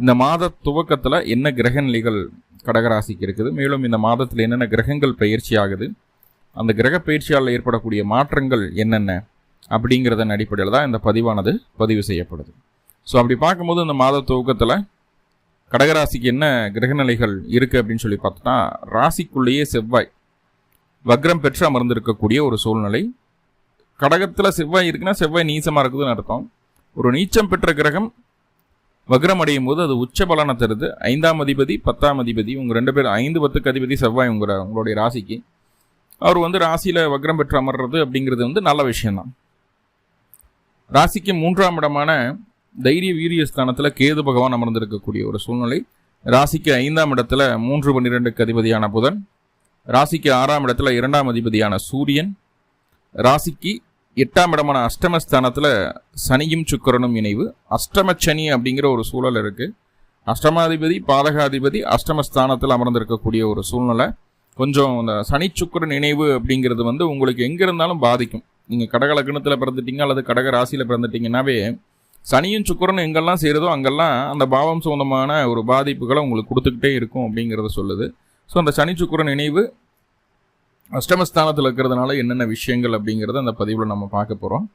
இந்த மாத துவக்கத்தில் என்ன கிரக நிலைகள் கடகராசிக்கு இருக்குது? மேலும் இந்த மாதத்தில் என்னென்ன கிரகங்கள் பயிற்சி ஆகுது? அந்த கிரக பயிற்சியால் ஏற்படக்கூடிய மாற்றங்கள் என்னென்ன? அப்படிங்கிறதன் அடிப்படையில் தான் இந்த பதிவானது பதிவு செய்யப்படுது. ஸோ அப்படி பார்க்கும்போது இந்த மாத துவக்கத்தில் கடகராசிக்கு என்ன கிரகநிலைகள் இருக்குது அப்படின்னு சொல்லி பார்த்தோம்னா ராசிக்குள்ளேயே செவ்வாய் வக்ரம் பெற்று அமர்ந்திருக்கக்கூடிய ஒரு சூழ்நிலை. கடகத்தில் செவ்வாய் இருக்குன்னா செவ்வாய் நீச்சமாக இருக்குதுன்னு அர்த்தம். ஒரு நீச்சம் பெற்ற கிரகம் வக்ரம் அடையும் போது அது உச்ச பலனை தருது. ஐந்தாம் அதிபதி பத்தாம் அதிபதி உங்கள் ரெண்டு பேர் ஐந்து பத்துக்கு அதிபதி செவ்வாய் உங்களோட உங்களுடைய ராசிக்கு. அவர் வந்து ராசியில் வக்ரம் பெற்று அமர்றது அப்படிங்கிறது வந்து நல்ல விஷயம்தான். ராசிக்கு மூன்றாம் இடமான தைரிய வீரிய ஸ்தானத்தில் கேது பகவான் அமர்ந்திருக்கக்கூடிய ஒரு சூழ்நிலை. ராசிக்கு ஐந்தாம் இடத்துல மூன்று பன்னிரெண்டுக்கு அதிபதியான புதன். ராசிக்கு ஆறாம் இடத்துல இரண்டாம் அதிபதியான சூரியன். ராசிக்கு எட்டாம் இடமான அஷ்டமஸ்தானத்தில் சனியும் சுக்கரனும் இணைவு. அஷ்டம சனி அப்படிங்கிற ஒரு சூழல் இருக்குது அஷ்டமாதிபதி பாதகாதிபதி அஷ்டமஸ்தானத்தில் அமர்ந்திருக்கக்கூடிய ஒரு சூழ்நிலை. கொஞ்சம் இந்த சனி சுக்கரன் இணைவு அப்படிங்கிறது வந்து உங்களுக்கு எங்கே இருந்தாலும் பாதிக்கும். நீங்கள் கடக லக்னத்தில் பிறந்துட்டீங்க அல்லது கடக ராசியில் பிறந்துட்டீங்கன்னாவே சனியும் சுக்கரனும் எங்கெல்லாம் சேருதோ அங்கெல்லாம் அந்த பாவம் சொந்தமான ஒரு பாதிப்புகளை உங்களுக்கு கொடுத்துக்கிட்டே இருக்கும் அப்படிங்கிறத சொல்லுது. ஸோ அந்த சனி சுக்கரன் இணைவு அஷ்டமஸ்தானத்தில் இருக்கிறதுனால என்னென்ன விஷயங்கள் அப்படிங்கிறத அந்த பதிவில் நம்ம பார்க்க போகிறோம்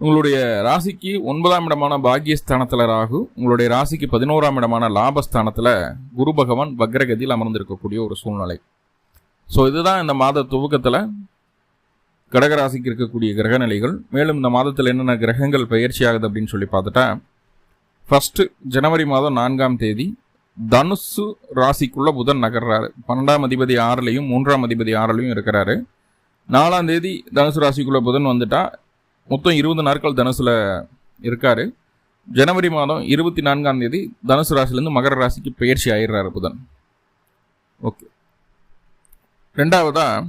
உங்களுடைய ராசிக்கு ஒன்பதாம் இடமான பாக்கியஸ்தானத்தில் ராகு உங்களுடைய ராசிக்கு பதினோராம் இடமான லாபஸ்தானத்தில் குரு பகவான் வக்ரகதியில் அமர்ந்திருக்கக்கூடிய ஒரு சூழ்நிலை. ஸோ இதுதான் இந்த மாத துவக்கத்தில் கடகராசிக்கு இருக்கக்கூடிய கிரகநிலைகள் மேலும் இந்த மாதத்தில் என்னென்ன கிரகங்கள் பயிற்சி ஆகுது அப்படின்னு சொல்லி பார்த்துட்டா ஃபஸ்ட்டு ஜனவரி மாதம் நான்காம் தேதி தனுசு ராசிக்குள்ள புதன் நகர்றாரு. பன்னெண்டாம் அதிபதி ஆறுலையும் மூன்றாம் அதிபதி ஆறுலையும் இருக்கிறாரு. நாலாம் தேதி தனுசு ராசிக்குள்ள புதன் வந்துட்டா. மொத்தம் இருபது நாட்கள் தனுசில் இருக்காரு. ஜனவரி மாதம் இருபத்தி நான்காம் தேதி தனுசு ராசிலேருந்து மகர ராசிக்கு பயிற்சி ஆயிடுறாரு புதன். ஓகே. ரெண்டாவதா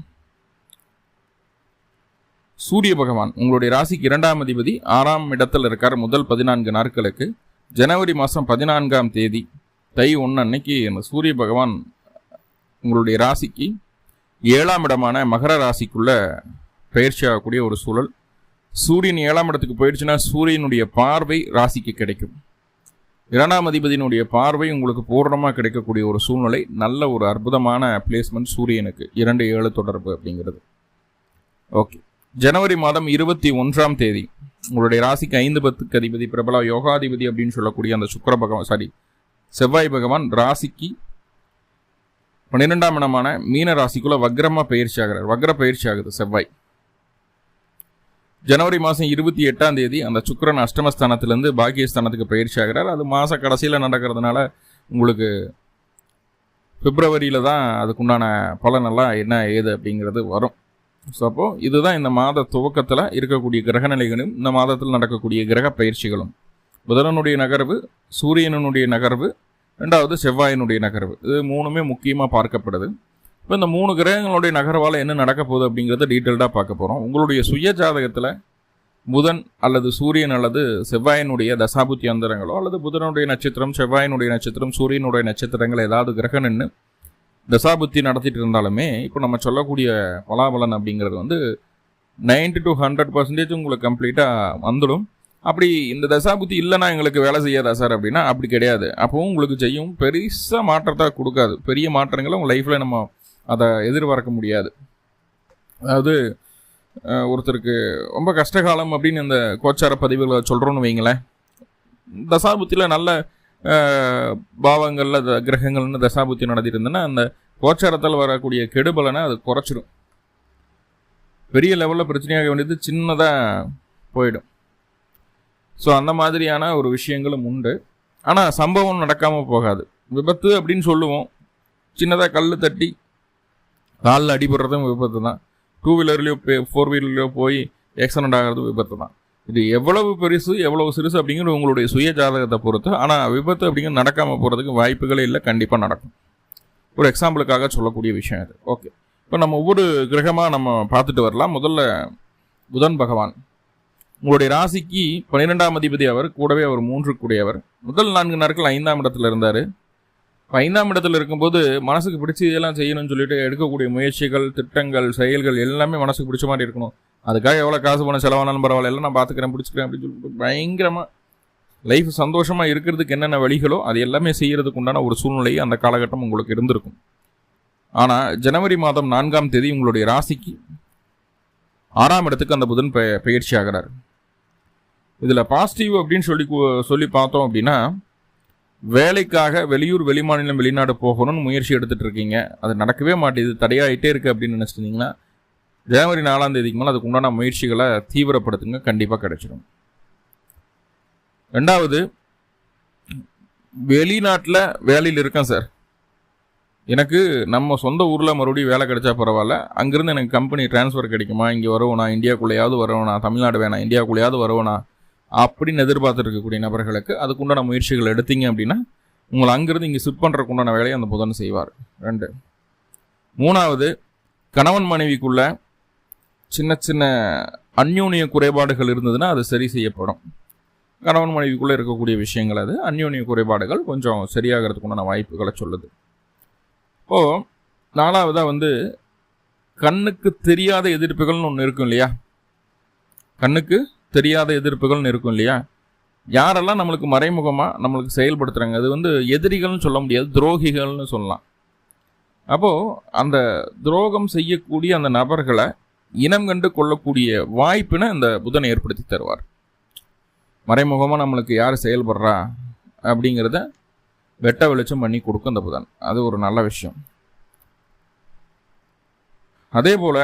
சூரிய பகவான் உங்களுடைய ராசிக்கு இரண்டாம் அதிபதி ஆறாம் இடத்தில் இருக்கார். முதல் பதினான்கு நாட்களுக்கு. ஜனவரி மாதம் பதினான்காம் தேதி தை ஒன்று அன்னைக்கு அந்த சூரிய பகவான் உங்களுடைய ராசிக்கு ஏழாம் இடமான மகர ராசிக்குள்ள பயிற்சி ஆகக்கூடிய ஒரு சூழல். சூரியன் ஏழாம் இடத்துக்கு போயிடுச்சுன்னா சூரியனுடைய பார்வை ராசிக்கு கிடைக்கும். இரண்டாம் அதிபதியினுடைய பார்வை உங்களுக்கு பூர்ணமாக கிடைக்கக்கூடிய ஒரு சூழ்நிலை நல்ல ஒரு அற்புதமான பிளேஸ்மெண்ட் சூரியனுக்கு. இரண்டு ஏழு தொடர்பு அப்படிங்கிறது. ஓகே. ஜனவரி மாதம் இருபத்தி ஒன்றாம் தேதி. உங்களுடைய ராசிக்கு ஐந்து பத்துக்கு அதிபதி பிரபல யோகாதிபதி அப்படின்னு சொல்லக்கூடிய அந்த சுக்கர பகவான் சாரி செவ்வாய் பகவான் ராசிக்கு பன்னிரெண்டாம் இடமான மீன ராசிக்குள்ள வக்ரமாக பயிற்சி ஆகிறார். வக்ர பயிற்சி ஆகுது செவ்வாய். ஜனவரி மாதம் இருபத்தி எட்டாம் தேதி அந்த சுக்கரன் அஷ்டமஸ்தானத்திலேருந்து பாக்கியஸ்தானத்துக்கு பயிற்சி ஆகிறார். அது மாத கடைசியில் நடக்கிறதுனால உங்களுக்கு பிப்ரவரியில் தான் அதுக்குண்டான பலனெல்லாம் என்ன ஏது அப்படிங்கிறது வரும். ஸோ அப்போது இதுதான் இந்த மாத துவக்கத்தில் இருக்கக்கூடிய கிரகநிலைகளும் இந்த மாதத்தில் நடக்கக்கூடிய கிரக பயிற்சிகளும். புதனனுடைய நகர்வு சூரியனுடைய நகர்வு ரெண்டாவது செவ்வாயினுடைய நகர்வு. இது மூணுமே முக்கியமாக பார்க்கப்படுது. இப்போ இந்த மூணு கிரகங்களுடைய நகர்வால் என்ன நடக்க போகுது அப்படிங்கிறத டீட்டெயில்டாக பார்க்க போகிறோம் உங்களுடைய சுய ஜாதகத்தில் புதன் அல்லது சூரியன் அல்லது செவ்வாயினுடைய தசாபுத்தி அந்தரங்களோ அல்லது புதனுடைய நட்சத்திரம் செவ்வாயினுடைய நட்சத்திரம் சூரியனுடைய நட்சத்திரங்கள் ஏதாவது கிரகம் நின்று தசாபுத்தி நடத்திட்டு இருந்தாலுமே இப்போ நம்ம சொல்லக்கூடிய பலாபலன் அப்படிங்கிறது வந்து நைன்டி டு ஹண்ட்ரட் பர்சன்டேஜ் உங்களுக்கு கம்ப்ளீட்டாக வந்துடும். அப்படி இந்த தசாபுத்தி இல்லைன்னா எங்களுக்கு வேலை செய்யாதா சார் அப்படின்னா அப்படி கிடையாது. அப்போவும் உங்களுக்கு செய்யும். பெருசாக மாற்றத்தை கொடுக்காது. பெரிய மாற்றங்களை உங்கள் லைஃப்பில் நம்ம அதை எதிர்பார்க்க முடியாது. அதாவது ஒருத்தருக்கு ரொம்ப கஷ்டகாலம் அப்படின்னு இந்த கோச்சார பதிவுகளை சொல்கிறோன்னு வைங்களேன். தசாபுத்தியில் நல்ல பாவங்களில் த- கிரகங்கள்னு தசாபுத்தி நடத்திட்டு இருந்தேன்னா அந்த கோச்சாரத்தில் வரக்கூடிய கெடுபலனை அது குறைச்சிடும் பெரிய லெவலில் பிரச்சனையாக வேண்டியது சின்னதாக போயிடும். ஸோ அந்த மாதிரியான ஒரு விஷயங்களும் உண்டு. ஆனால் சம்பவம் நடக்காமல் போகாது. விபத்து அப்படின்னு சொல்லுவோம். சின்னதாக கல் தட்டி காலில் அடிபடுறதும் விபத்து தான். டூ வீலர்லேயோ ஃபோர் வீலர்லேயோ போய் ஆக்சிடென்ட் ஆகிறது விபத்து தான். இது எவ்வளவு பெருசு எவ்வளவு சிறுசு அப்படிங்கிறது உங்களுடைய சுய ஜாதகத்தை பொறுத்து. ஆனால் விபத்து அப்படிங்கிறது நடக்காமல் போகிறதுக்கு வாய்ப்புகளே இல்லை. கண்டிப்பாக நடக்கும். ஒரு எக்ஸாம்பிளுக்காக சொல்லக்கூடிய விஷயம் இது. ஓகே இப்போ நம்ம ஒவ்வொரு கிரகமாக நம்ம பார்த்துட்டு வரலாம். முதல்ல புதன் பகவான். உங்களுடைய ராசிக்கு பன்னிரெண்டாம் அதிபதி அவர் கூடவே அவர் மூன்று கூடியவர். முதல் நான்கு நாட்கள் ஐந்தாம் இடத்துல இருந்தார். ஐந்தாம் இடத்துல இருக்கும்போது மனசுக்கு பிடிச்சி இதெல்லாம் செய்யணும்னு சொல்லிட்டு எடுக்கக்கூடிய முயற்சிகள் திட்டங்கள் செயல்கள் எல்லாமே மனசுக்கு பிடிச்ச மாதிரி இருக்கணும். அதுக்காக எவ்வளோ காசு பணம் செலவானாலும் பரவாயில்ல எல்லாம் நான் பார்த்துக்கிறேன் பிடிச்சிக்கிறேன் அப்படின்னு சொல்லிட்டு பயங்கரமாக லைஃப் சந்தோஷமாக இருக்கிறதுக்கு என்னென்ன வழிகளோ அது எல்லாமே செய்கிறதுக்கு உண்டான ஒரு சூழ்நிலை அந்த காலகட்டம் உங்களுக்கு இருந்திருக்கும். ஆனால் ஜனவரி மாதம் நான்காம் தேதி உங்களுடைய ராசிக்கு ஆறாம் இடத்துக்கு அந்த புதன் பெ பயிற்சி ஆகிறார். இதில் பாசிட்டிவ் அப்படின்னு சொல்லி சொல்லி பார்த்தோம் அப்படின்னா வேலைக்காக வெளியூர் வெளிமாநிலம் வெளிநாடு போகணும்னு முயற்சி எடுத்துகிட்டு இருக்கீங்க. அது நடக்கவே மாட்டேது தடையாகிட்டே இருக்குது அப்படின்னு நினச்சிட்டிங்கன்னா ஜனவரி நாலாம் தேதிக்கு மேலே அதுக்கு உண்டான முயற்சிகளை தீவிரப்படுத்துங்க. கண்டிப்பாக கிடைச்சிடும் ரெண்டாவது வெளிநாட்டில் வேலையில் இருக்கேன் சார். எனக்கு நம்ம சொந்த ஊரில் மறுபடியும் வேலை கிடைச்சா பரவாயில்ல. அங்கேருந்து எனக்கு கம்பெனி டிரான்ஸ்ஃபர் கிடைக்குமா? இங்கே வருவனா இந்தியாக்குள்ளேயாவது வருவனா? தமிழ்நாடு வேணாம் இந்தியாக்குள்ளேயாவது வருவனா? அப்படின்னு எதிர்பார்த்துட்டு இருக்கக்கூடிய நபர்களுக்கு அதுக்குண்டான முயற்சிகள் எடுத்தீங்க அப்படின்னா உங்களை அங்கேருந்து இங்கே ஷிஃப்ட் பண்ணுறக்குண்டான வேலையை அந்த புதன் செய்வார். ரெண்டு. மூணாவது கணவன் மனைவிக்குள்ள சின்ன சின்ன அந்யோனிய குறைபாடுகள் இருந்ததுன்னா அது சரி செய்யப்படும். கணவன் மனைவிக்குள்ளே இருக்கக்கூடிய விஷயங்கள் அது. அந்யோனிய குறைபாடுகள் கொஞ்சம் சரியாகிறதுக்குண்டான வாய்ப்புகளை சொல்லுது. இப்போது நாலாவதாக வந்து கண்ணுக்கு தெரியாத எதிர்ப்புகள்னு ஒன்று இருக்கும் இல்லையா? கண்ணுக்கு தெரியாத எதிர்ப்புகள்னு இருக்கும் இல்லையா? யாரெல்லாம் நம்மளுக்கு மறைமுகமாக நம்மளுக்கு செயல்படுத்துகிறாங்க அது வந்து எதிரிகள்னு சொல்ல முடியாது துரோகிகள்னு சொல்லலாம். அப்போது அந்த துரோகம் செய்யக்கூடிய அந்த நபர்களை இனம் கண்டு கொள்ளக்கூடிய வாய்ப்பினை இந்த புதன் ஏற்படுத்தி தருவார். மறைமுகமாக நம்மளுக்கு யார் செயல்படுறா அப்படிங்கிறத வெட்ட வெளிச்சம் பண்ணி கொடுக்கும் இந்த புதன். அது ஒரு நல்ல விஷயம். அதே போல்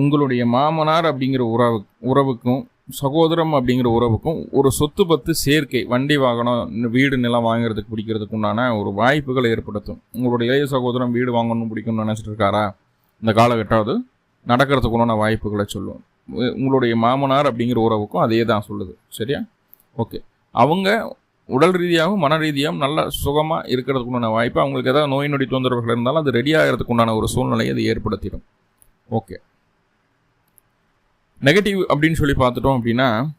உங்களுடைய மாமனார் அப்படிங்கிற உறவு உறவுக்கும் சகோதரம் அப்படிங்கிற உறவுக்கும் ஒரு சொத்து பத்து சேர்க்கை வண்டி வாகனம் வீடு நிலம் வாங்குறதுக்கு பிடிக்கிறதுக்கு உண்டான ஒரு வாய்ப்புகளை ஏற்படுத்தும். உங்களுடைய இளைய சகோதரம் வீடு வாங்கணும் பிடிக்கணும்னு நினச்சிட்டு இருக்காரா இந்த காலகட்டம் அது நடக்கிறதுக்கு உண்டான வாய்ப்புகளை சொல்லும். உங்களுடைய மாமனார் அப்படிங்கிற உறவுக்கும் அதே தான் சொல்லுது. சரியா? ஓகே. அவங்க உடல் ரீதியாகவும் மன ரீதியாகவும் நல்ல சுகமாக இருக்கிறதுக்கு உண்டான வாய்ப்பு. அவங்களுக்கு ஏதாவது நோய் நொடி தொந்தரவுகள் இருந்தாலும் அது ரெடி ஆகிறதுக்கு உண்டான ஒரு சூழ்நிலையை அது ஏற்படுத்திடும். ஓகே. நெகட்டிவ் அப்படின்னு சொல்லி பார்த்துட்டோம் அப்படின்னா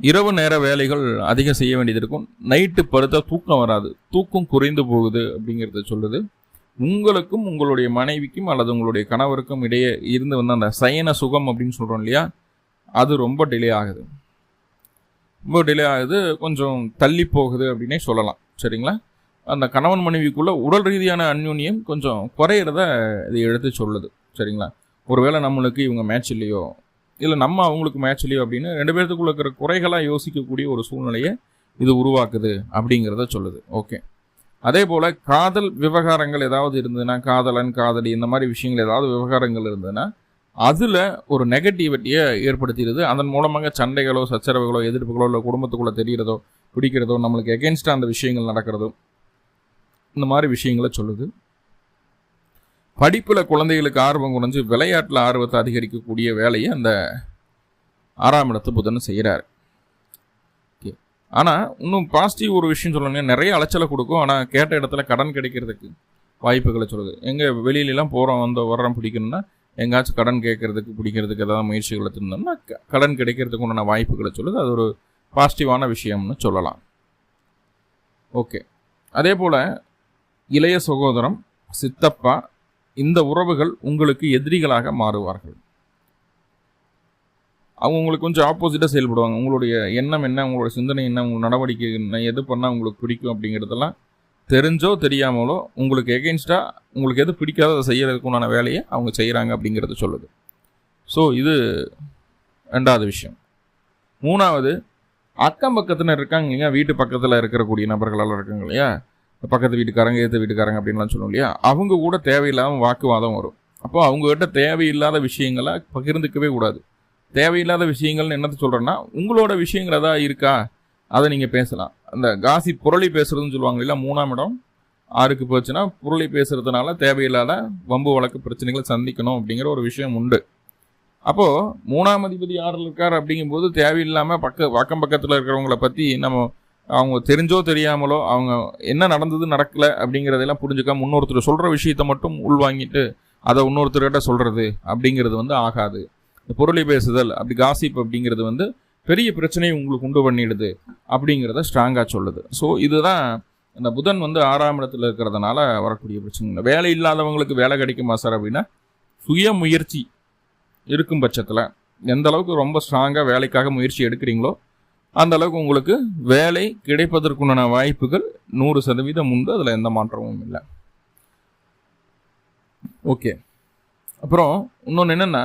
இரவு நேர வேலைகள் அதிகம் செய்ய வேண்டியது இருக்கும். நைட்டு படுத்தா தூக்கம் வராது. தூக்கம் குறைந்து போகுது அப்படிங்கிறத சொல்லுது. உங்களுக்கும் உங்களுடைய மனைவிக்கும் அல்லது உங்களுடைய கணவருக்கும் இடையே இருந்து வந்த அந்த சயன சுகம் அப்படின்னு சொல்கிறோம் இல்லையா அது ரொம்ப டிலே ஆகுது. ரொம்ப டிலே ஆகுது. கொஞ்சம் தள்ளி போகுது அப்படின்னே சொல்லலாம். சரிங்களா? அந்த கணவன் மனைவிக்குள்ளே உடல் ரீதியான அந்யூன்யம் கொஞ்சம் குறையிறத இது எடுத்து சொல்லுது. சரிங்களா? ஒருவேளை நம்மளுக்கு இவங்க மேட்ச் இல்லையோ இல்லை நம்ம அவங்களுக்கு மேட்ச் இல்லையோ அப்படின்னு ரெண்டு பேர்த்துக்குள்ள இருக்கிற குறைகளாக யோசிக்கக்கூடிய ஒரு சூழ்நிலையை இது உருவாக்குது அப்படிங்கிறத சொல்லுது. ஓகே அதே போல் காதல் விவகாரங்கள் ஏதாவது இருந்ததுன்னா காதலன் காதலி இந்த மாதிரி விஷயங்கள் ஏதாவது விவகாரங்கள் இருந்ததுன்னா அதில் ஒரு நெகட்டிவிட்டியை ஏற்படுத்திடுது. அதன் மூலமாக சண்டைகளோ சச்சரவுகளோ எதிர்ப்புகளோ இல்லை குடும்பத்துக்குள்ளே தெரிகிறதோ பிடிக்கிறதோ நம்மளுக்கு எகென்ஸ்டாக அந்த விஷயங்கள் நடக்கிறதோ இந்த மாதிரி விஷயங்களை சொல்லுது. படிப்பில் குழந்தைகளுக்கு ஆர்வம் குறைஞ்சு விளையாட்டில் ஆர்வத்தை அதிகரிக்கக்கூடிய வேலையை அந்த ஆறாம் இடத்து புதன் செய்கிறார் ஓகே. ஆனால் இன்னும் பாசிட்டிவ் ஒரு விஷயம் சொல்லணுங்க நிறைய அலைச்சலை கொடுக்கும். ஆனால் கேட்ட இடத்துல கடன் கிடைக்கிறதுக்கு வாய்ப்புகளை சொல்லுது. எங்கே வெளியிலலாம் போகிறோம் வந்து வர்றோம் பிடிக்கணும்னா எங்காச்சும் கடன் கேட்கறதுக்கு பிடிக்கிறதுக்கு ஏதாவது முயற்சிகள் எடுத்துருந்தோம்னா கடன் கிடைக்கிறதுக்கு உண்டான வாய்ப்புகளை சொல்லுது. அது ஒரு பாசிட்டிவான விஷயம்னு சொல்லலாம். ஓகே. அதே போல் இளைய சகோதரம் சித்தப்பா இந்த உறவுகள் உங்களுக்கு எதிரிகளாக மாறுவார்கள். அவங்க உங்களுக்கு கொஞ்சம் ஆப்போசிட்டாக செயல்படுவாங்க. உங்களுடைய எண்ணம் என்ன உங்களோட சிந்தனை என்ன உங்களோட நடவடிக்கை என்ன எது பண்ணால் உங்களுக்கு பிடிக்கும் அப்படிங்கிறதெல்லாம் தெரிஞ்சோ தெரியாமலோ உங்களுக்கு எகெயின்ஸ்டாக உங்களுக்கு எது பிடிக்காத செய்யறதுக்கு உண்டான வேலையை அவங்க செய்கிறாங்க அப்படிங்கிறது சொல்லுது. ஸோ இது ரெண்டாவது விஷயம். மூணாவது அக்கம் பக்கத்தில் இருக்காங்க இல்லையா? வீட்டு பக்கத்தில் இருக்கக்கூடிய நபர்களெல்லாம் இருக்காங்க இல்லையா? பக்கத்து வீட்டுக்காரங்க ஏற்ற வீட்டுக்காரங்க அப்படின்லாம் சொல்லுவோம் இல்லையா? அவங்க கூட தேவையில்லாமல் வாக்குவாதம் வரும். அப்போ அவங்ககிட்ட தேவையில்லாத விஷயங்களை பகிர்ந்துக்கவே கூடாது. தேவையில்லாத விஷயங்கள்னு என்னத்தை சொல்கிறேன்னா உங்களோட விஷயங்கள் ஏதாவது இருக்கா? அதை நீங்கள் பேசலாம். அந்த காசி புரளி பேசுறதுன்னு சொல்லுவாங்க இல்லை மூணாம் இடம்? ஆறுக்கு போச்சுன்னா புரளி பேசுறதுனால தேவையில்லாத வம்பு வழக்கு பிரச்சனைகளை சந்திக்கணும் அப்படிங்கிற ஒரு விஷயம் உண்டு. அப்போது மூணாம் அதிபதி யாரில் இருக்கார் அப்படிங்கும்போது தேவையில்லாமல் பக்க அக்கம் பக்கத்தில் இருக்கிறவங்கள பற்றி நம்ம அவங்க தெரிஞ்சோ தெரியாமலோ அவங்க என்ன நடந்தது நடக்கலை அப்படிங்கிறதெல்லாம் புரிஞ்சுக்காம இன்னொருத்தர் சொல்கிற விஷயத்த மட்டும் உள்வாங்கிட்டு அதை இன்னொருத்தர்கிட்ட சொல்கிறது அப்படிங்கிறது வந்து ஆகாது. இந்த பொருளை பேசுதல் அப்படி காசிப் அப்படிங்கிறது வந்து பெரிய பிரச்சனையை உங்களுக்கு உண்டு பண்ணிடுது அப்படிங்கிறத ஸ்ட்ராங்காக சொல்லுது. ஸோ இதுதான் இந்த புதன் வந்து ஆறாம் இடத்துல இருக்கிறதுனால வரக்கூடிய பிரச்சனை வேலை இல்லாதவங்களுக்கு வேலை கிடைக்குமா சார் அப்படின்னா சுய முயற்சி இருக்கும் பட்சத்தில் எந்த அளவுக்கு ரொம்ப ஸ்ட்ராங்காக வேலைக்காக முயற்சி எடுக்கிறீங்களோ அந்த அளவுக்கு உங்களுக்கு வேலை கிடைப்பதற்குண்டான வாய்ப்புகள் நூறு சதவீதம் உண்டு. அதில் எந்த மாற்றமும் இல்லை. ஓகே. அப்புறம் இன்னொன்று என்னென்னா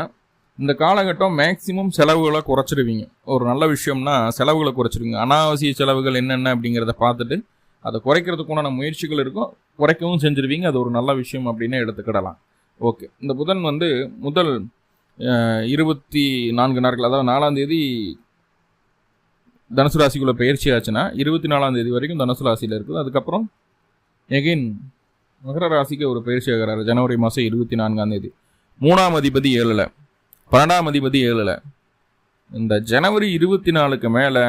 இந்த காலகட்டம் மேக்சிமம் செலவுகளை குறைச்சிடுவீங்க ஒரு நல்ல விஷயம்னா செலவுகளை குறைச்சிடுவீங்க அனாவசிய செலவுகள் என்னென்ன அப்படிங்கிறத பார்த்துட்டு அதை குறைக்கிறதுக்குண்டான முயற்சிகள் இருக்கும் குறைக்கவும் செஞ்சுருவீங்க. அது ஒரு நல்ல விஷயம் அப்படின்னு எடுத்துக்கிடலாம். ஓகே. இந்த புதன் வந்து முதல் இருபத்தி நான்கு நாட்கள் அதாவது நாலாம் தேதி தனுசு ராசிக்குள்ளே பயிற்சி ஆச்சுன்னா இருபத்தி நாலாம் தேதி வரைக்கும் தனுசு ராசியில் இருக்குது. அதுக்கப்புறம் எகைன் மகர ராசிக்கு ஒரு பயிற்சி ஆகிறாரு. ஜனவரி மாதம் இருபத்தி நான்காம் தேதி. மூணாம் அதிபதி ஏழில். பன்னெண்டாம் அதிபதி ஏழில். இந்த ஜனவரி இருபத்தி நாலுக்கு மேலே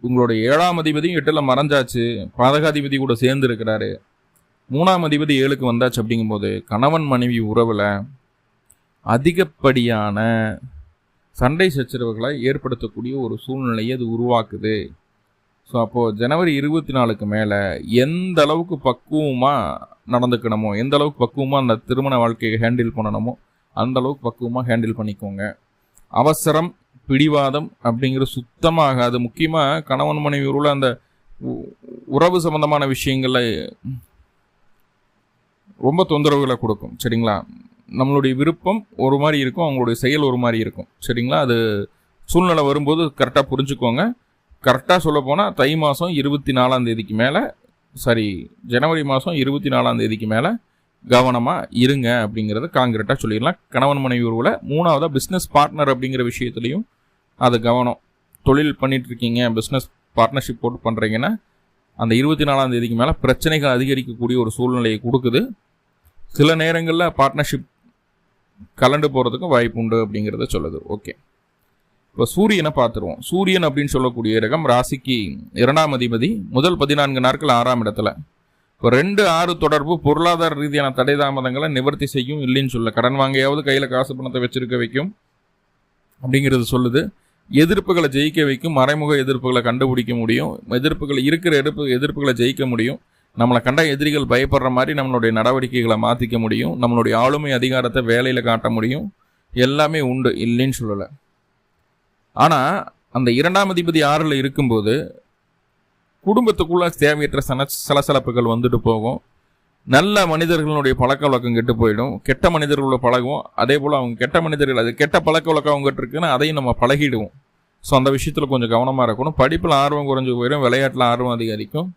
உங்களுடைய ஏழாம் அதிபதியும் எட்டில் மறைஞ்சாச்சு. பாதகாதிபதி கூட சேர்ந்து இருக்கிறாரு. மூணாம் அதிபதி ஏழுக்கு வந்தாச்சு அப்படிங்கும்போது கணவன் மனைவி உறவில் அதிகப்படியான சண்டை சச்சரவுகளை ஏற்படுத்தக்கூடிய ஒரு சூழ்நிலையை அது உருவாக்குது. ஸோ அப்போது ஜனவரி இருபத்தி நாலுக்கு மேலே எந்த அளவுக்கு பக்குவமாக நடந்துக்கணுமோ எந்த அளவுக்கு பக்குவமாக அந்த திருமண வாழ்க்கையை ஹேண்டில் பண்ணணுமோ அந்த அளவுக்கு பக்குவமாக ஹேண்டில் பண்ணிக்கோங்க. அவசரம் பிடிவாதம் அப்படிங்கிற சுத்தமாக அது முக்கியமாக கணவன் மனைவி உள்ள அந்த உறவு சம்பந்தமான விஷயங்களில் ரொம்ப தொந்தரவுகளை கொடுக்கும். சரிங்களா? நம்மளுடைய விருப்பம் ஒரு மாதிரி இருக்கும் அவங்களுடைய செயல் ஒரு மாதிரி இருக்கும். சரிங்களா? அது சூழ்நிலை வரும்போது கரெக்டாக புரிஞ்சுக்கோங்க. கரெக்டாக சொல்ல போனால் தை மாதம் இருபத்தி நாலாம் தேதிக்கு மேலே சாரி ஜனவரி மாதம் இருபத்தி நாலாம் தேதிக்கு மேலே கவனமாக இருங்க அப்படிங்கிறத காங்கிரட்டாக சொல்லிடலாம். கணவன் மனைவி உறவில் மூணாவதாக பிஸ்னஸ் பார்ட்னர் அப்படிங்கிற விஷயத்துலையும் அது கவனம். தொழில் பண்ணிகிட்ருக்கீங்க பிஸ்னஸ் பார்ட்னர்ஷிப் போட்டு பண்ணுறீங்கன்னா அந்த இருபத்தி நாலாம் தேதிக்கு மேலே பிரச்சனைகள் அதிகரிக்கக்கூடிய ஒரு சூழ்நிலையை கொடுக்குது. சில நேரங்களில் பார்ட்னர்ஷிப் கலண்டு போகிறதுக்கும் வாய்ப்பு உண்டு அப்படிங்கிறத சொல்லுது. ஓகே இப்போ சூரியனை பார்த்துருவோம். சூரியன் அப்படின்னு சொல்லக்கூடிய ரகம் ராசிக்கு இரண்டாம் அதிபதி முதல் பதினான்கு நாட்கள் ஆறாம் இடத்துல. இப்போ ரெண்டு ஆறு தொடர்பு பொருளாதார ரீதியான தடை தாமதங்களை நிவர்த்தி செய்யும் இல்லைன்னு சொல்ல. கடன் வாங்கியாவது கையில் காசு பணத்தை வச்சிருக்க வைக்கும் அப்படிங்கிறது சொல்லுது. எதிர்ப்புகளை ஜெயிக்க வைக்கும் மறைமுக எதிர்ப்புகளை கண்டுபிடிக்க முடியும். எதிர்ப்புகள் இருக்கிற எதிர்ப்பு எதிர்ப்புகளை ஜெயிக்க முடியும். நம்மளை கண்ட எதிரிகள் பயப்படுற மாதிரி நம்மளுடைய நடவடிக்கைகளை மாற்றிக்க முடியும். நம்மளுடைய ஆளுமை அதிகாரத்தை வேலையில் காட்ட முடியும். எல்லாமே உண்டு இல்லைன்னு சொல்லலை. ஆனால் அந்த இரண்டாம் அதிபதி ஆறில் இருக்கும்போது குடும்பத்துக்குள்ள தேவையற்ற சன சலசலப்புகள் வந்துட்டு போகும். நல்ல மனிதர்களுடைய பழக்க வழக்கம் கெட்டு போயிடும். கெட்ட மனிதர்களோட பழகும் அதே போல் அவங்க கெட்ட மனிதர்கள் அது கெட்ட பழக்க வழக்கம் அவங்ககிட்ட இருக்குன்னு அதையும் நம்ம பழகிடுவோம். ஸோ அந்த விஷயத்தில் கொஞ்சம் கவனமாக இருக்கணும். படிப்பில் ஆர்வம் குறைஞ்சி போயிடும். விளையாட்டில் ஆர்வம் அதிகரிக்கும்.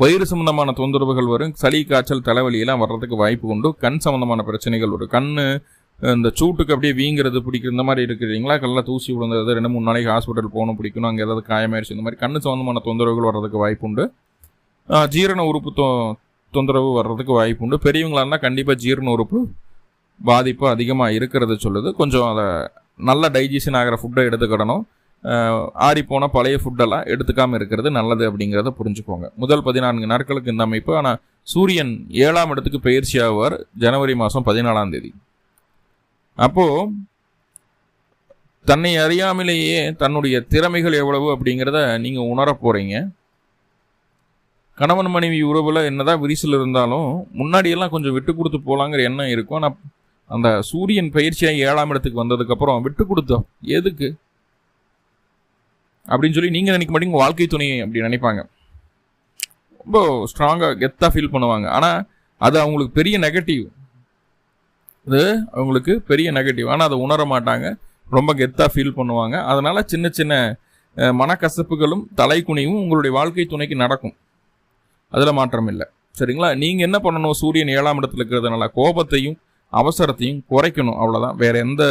வயிறு சம்பந்தமான தொந்தரவுகள் வரும் சளி காய்ச்சல் தலைவலியெல்லாம் வர்றதுக்கு வாய்ப்பு உண்டு. கண் சம்பந்தமான பிரச்சனைகள் வரும் கண் இந்த சூட்டுக்கு அப்படியே வீங்கிறது பிடிக்கிற இந்த மாதிரி இருக்கிறீங்களா கல்ல தூசி விழுந்தது ரெண்டு மூணு நாளைக்கு ஹாஸ்பிட்டல் போகணும் பிடிக்கணும் அங்கே ஏதாவது காயமாயிருச்சு இந்த மாதிரி கண் சம்பந்தமான தொந்தரவுகள் வர்றதுக்கு வாய்ப்பு உண்டு. ஜீரண உறுப்பு தொ தொந்தரவு வர்றதுக்கு வாய்ப்பு உண்டு. பெரியவங்களாருந்தால் கண்டிப்பாக ஜீரண உறுப்பு பாதிப்பு அதிகமாக இருக்கிறது சொல்லுது. கொஞ்சம் அதை நல்ல டைஜஷன் ஆகிற ஃபுட்டை எடுத்துக்கிடணும். ஆறிப்போன பழைய ஃபுட்டெல்லாம் எடுத்துக்காமல் இருக்கிறது நல்லது அப்படிங்கிறத புரிஞ்சுக்கோங்க. முதல் பதினான்கு நாட்களுக்கு இந்த அமைப்பு ஆனால் சூரியன் ஏழாம் இடத்துக்கு பயிற்சி ஆவார் ஜனவரி மாதம் பதினாலாம் தேதி. அப்போது தன்னை அறியாமலேயே தன்னுடைய திறமைகள் எவ்வளவு அப்படிங்கிறத நீங்கள் உணர போகிறீங்க கணவன் மனைவி உறவில் என்னதான் விரிசல் இருந்தாலும் முன்னாடியெல்லாம் கொஞ்சம் விட்டு கொடுத்து போகலாங்கிற எண்ணம் இருக்கும். ஆனால் அந்த சூரியன் பயிற்சியாக ஏழாம் இடத்துக்கு வந்ததுக்கப்புறம் விட்டு கொடுத்தோம். எதுக்கு? அப்படின்னு சொல்லி நீங்கள் நினைக்க மாட்டீங்க வாழ்க்கை துணை அப்படி நினைப்பாங்க. ரொம்ப ஸ்ட்ராங்காக கெத்தாக ஃபீல் பண்ணுவாங்க. ஆனால் அது அவங்களுக்கு பெரிய நெகட்டிவ் அது அவங்களுக்கு பெரிய நெகட்டிவ் ஆனால் அதை உணர மாட்டாங்க. ரொம்ப கெத்தாக ஃபீல் பண்ணுவாங்க. அதனால் சின்ன சின்ன மனக்கசப்புகளும் தலைக்குனியும் உங்களுடைய வாழ்க்கை துணைக்கு நடக்கும். அதில் மாற்றம் இல்லை. சரிங்களா? நீங்கள் என்ன பண்ணணும்? சூரியன் ஏழாம் இடத்துல இருக்கிறதுனால கோபத்தையும் அவசரத்தையும் குறைக்கணும். அவ்வளோதான் வேறு எந்த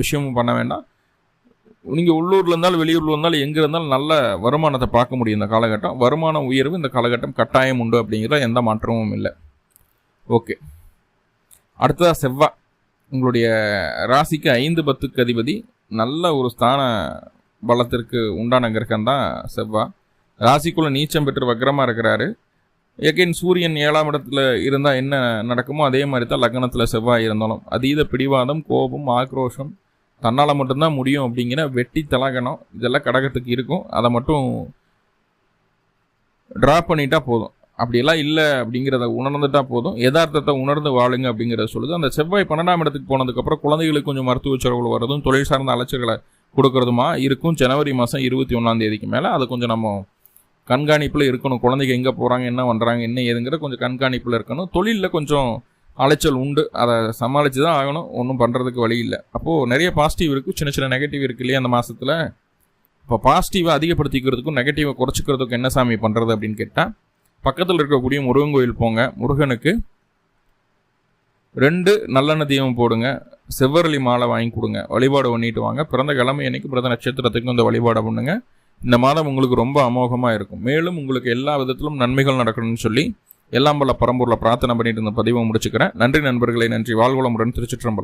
விஷயமும் பண்ண வேண்டாம். நீங்கள் உள்ளூரில் இருந்தாலும் வெளியூரில் இருந்தாலும் எங்கே இருந்தாலும் நல்ல வருமானத்தை பார்க்க முடியும் இந்த காலகட்டம். வருமான உயர்வு இந்த காலகட்டம் கட்டாயம் உண்டு அப்படிங்கிற எந்த மாற்றமும் இல்லை. ஓகே. அடுத்ததாக செவ்வாய் உங்களுடைய ராசிக்கு ஐந்து பத்துக்கு அதிபதி. நல்ல ஒரு ஸ்தான பலத்திற்கு உண்டான கிரகம் தான் செவ்வாய் ராசிக்குள்ளே நீச்சம் பெற்று வக்கரமாக இருக்கிறாரு. எகைன் சூரியன் ஏழாம் இடத்துல இருந்தால் என்ன நடக்குமோ அதே மாதிரி தான் லக்னத்தில் செவ்வாய் இருந்தாலும். அதீத பிடிவாதம் கோபம் ஆக்ரோஷம் தன்னால் மட்டும்தான் முடியும் அப்படிங்கிற வெட்டி தலகணம் இதெல்லாம் கடகத்துக்கு இருக்கும். அதை மட்டும் ட்ரா பண்ணிட்டா போதும். அப்படியெல்லாம் இல்லை அப்படிங்கிறத உணர்ந்துட்டா போதும். யதார்த்தத்தை உணர்ந்து வாழுங்க அப்படிங்கிறத சொல்லுது. அந்த செவ்வாய் பன்னெண்டாம் இடத்துக்கு போனதுக்கப்புறம் குழந்தைகளுக்கு கொஞ்சம் மருத்துவ செலவுகள் வரதும் தொழில் சார்ந்த அலைச்சல்களை கொடுக்கறதுமா இருக்கும். ஜனவரி மாதம் இருபத்தி ஒன்றாம் தேதிக்கு மேலே அதை கொஞ்சம் நம்ம கண்காணிப்பில் இருக்கணும். குழந்தைங்க எங்கே போகிறாங்க என்ன பண்ணுறாங்க என்ன ஏதுங்கிற கொஞ்சம் கண்காணிப்பில் இருக்கணும். தொழிலில் கொஞ்சம் அலைச்சல் உண்டு. அதை சமாளித்து தான் ஆகணும். ஒன்றும் பண்ணுறதுக்கு வழி இல்லை. அப்போது நிறைய பாசிட்டிவ் இருக்குது சின்ன சின்ன நெகட்டிவ் இருக்கு இல்லையா அந்த மாதத்தில் இப்போ பாசிட்டிவை அதிகப்படுத்திக்கிறதுக்கும் நெகட்டிவை குறைச்சிக்கிறதுக்கும் என்ன சாமி பண்ணுறது அப்படின்னு கேட்டால் பக்கத்தில் இருக்கக்கூடிய முருகன் கோயில் போங்க. முருகனுக்கு ரெண்டு நல்லெண்ணெய் தீபம் போடுங்க. செவ்வரளி மாலை வாங்கி கொடுங்க. வழிபாடு பண்ணிட்டு வாங்க. பிறந்த கிழமை அன்னைக்கு பிறந்த நட்சத்திரத்துக்கும் இந்த வழிபாடை பண்ணுங்கள் இந்த மாதம் உங்களுக்கு ரொம்ப அமோகமாக இருக்கும். மேலும் உங்களுக்கு எல்லா விதத்திலும் நன்மைகள் நடக்கணும்னு சொல்லி எல்லாம் பல பரம்பூரில் பிரார்த்தனை பண்ணிட்டு இருந்த பதிவை முடிச்சுக்கிறேன். நன்றி நண்பர்களை நன்றி. வாழ்வளமுடன் திருச்சிற்றம்பலம்.